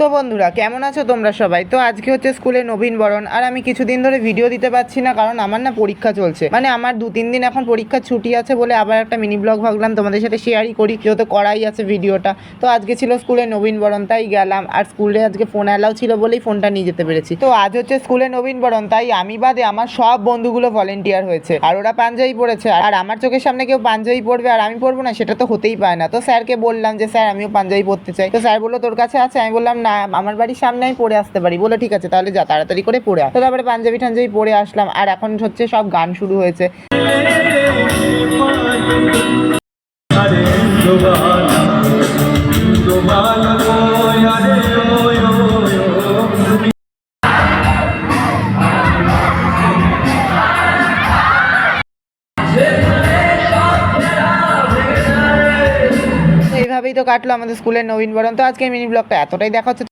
তো বন্ধুরা, কেমন আছো তোমরা সবাই? তো আজকে হচ্ছে স্কুলে নবীন বরণ, আর আমি কিছুদিন ধরে ভিডিও দিতে পারছি না, কারণ আমার না পরীক্ষা চলছে। মানে আমার দু তিন দিন এখন পরীক্ষার ছুটি আছে বলে আবার একটা মিনি ব্লগ ভাবলাম, তোমাদের সাথে শেয়ারই করি, যেহেতু করাই আছে ভিডিওটা তো আজকে ছিল স্কুলে নবীন বরণ, তাই গেলাম। আর স্কুলে আজকে ফোন অ্যালাউ ছিল বলেই ফোনটা নিয়ে যেতে পেরেছি। তো আজ হচ্ছে স্কুলে নবীন বরণ, তাই আমি বাদে আমার সব বন্ধুগুলো ভলেন্টিয়ার হয়েছে। আর ওরা পাঞ্জাবি পড়েছে আর আমার চোখের সামনে কেউ পাঞ্জাবি পড়বে আর আমি পড়ব না, সেটা তো হতেই পায় না। তো স্যারকে বললাম যে, স্যার, আমিও পাঞ্জাবি পড়তে চাই। তো স্যার বলল, তোর কাছে আছে? আমি বললাম না আমার বাড়ির সামনে আমি পড়ে আসতে পারি বলে ঠিক আছে তাহলে যা তাড়াতাড়ি করে পড়ে আস তারপরে পাঞ্জাবি টাঞ্জাবি পরে আসলাম আর এখন হচ্ছে সব গান শুরু হয়েছে এইভাবেই তো কাটলো আমাদের স্কুলের নবীনবরণ তো আজকে মিনি ব্লগটা এতটাই দেখা হচ্ছে